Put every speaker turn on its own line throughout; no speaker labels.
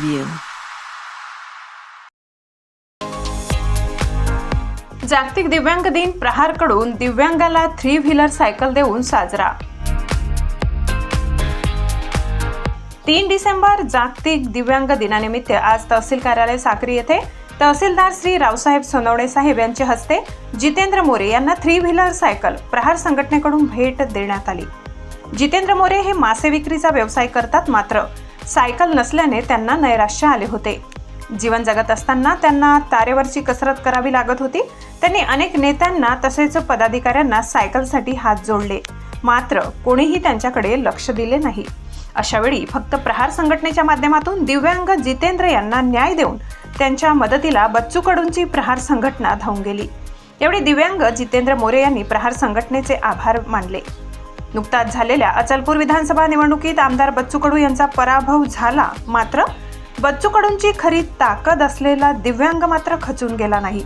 Review. जागतिक दिव्यांग दिन प्रहारकडून दिव्यांगाला थ्री व्हीलर सायकल देऊन साजरा. तीन डिसेंबर जागतिक दिव्यांग दिनानिमित्त आज तहसील कार्यालय साक्री येथे. तहसीलदार श्री रावसाहेब सोनवणे साहेब यांच्या हस्ते जितेंद्र मोरे यांना थ्री व्हीलर सायकल प्रहार संघटनेकडून भेट देण्यात आली. जितेंद्र मोरे हे मासे विक्रीचा व्यवसाय करतात मात्र सायकल नसल्याने त्यांना नैराश्य आले होते. जीवन जगत असताना त्यांना तारेवरची कसरत करावी लागत होती. त्यांनी अनेक नेत्यांना तसेच पदाधिकाऱ्यांना सायकलसाठी हात जोडले. मात्र कोणीही त्यांच्याकडे लक्ष दिले नाही. अशावेळी फक्त प्रहार संघटनेच्या माध्यमातून दिव्यांग जितेंद्र यांना न्याय देऊन त्यांच्या मदतीला बच्चू कडूंची प्रहार संघटना धावून गेली. यावेळी दिव्यांग जितेंद्र मोरे यांनी प्रहार संघटनेचे आभार मानले. नुकताच झालेल्या अचलपूर विधानसभा निवडणुकीत आमदार बच्चू कडू यांचा पराभव झाला. मात्र बच्चू कडूंची खरी ताकद असलेला दिव्यांग मात्र खचून गेला नाही.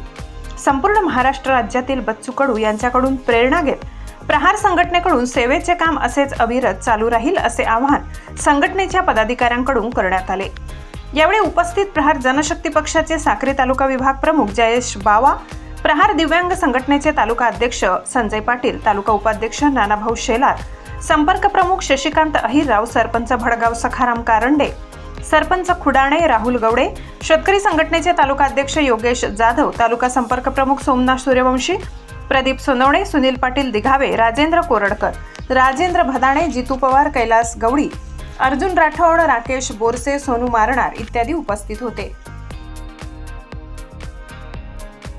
संपूर्ण महाराष्ट्र राज्यातील बच्चू कडू यांच्याकडून प्रेरणा घेत प्रहार संघटनेकडून सेवेचे काम असेच अविरत चालू राहील असे आवाहन संघटनेच्या पदाधिकाऱ्यांकडून करण्यात आले. यावेळी उपस्थित प्रहार जनशक्ती पक्षाचे साक्री तालुका विभाग प्रमुख जयेश बावा प्रहार दिव्यांग संघटनेचे तालुका अध्यक्ष संजय पाटील तालुका उपाध्यक्ष नानाभाऊ शेलार संपर्क प्रमुख शशिकांत अहिरराव सरपंच भडगाव सखाराम कारंडे सरपंच खुडाणे राहुल गवडे शेतकरी संघटनेचे तालुका अध्यक्ष योगेश जाधव तालुका संपर्क प्रमुख सोमनाथ सूर्यवंशी प्रदीप सोनवणे सुनील पाटील दिघावे राजेंद्र कोरडकर राजेंद्र भदाणे जितू पवार कैलास गवडी अर्जुन राठोड राकेश बोरसे सोनू मारणार इत्यादी उपस्थित होते.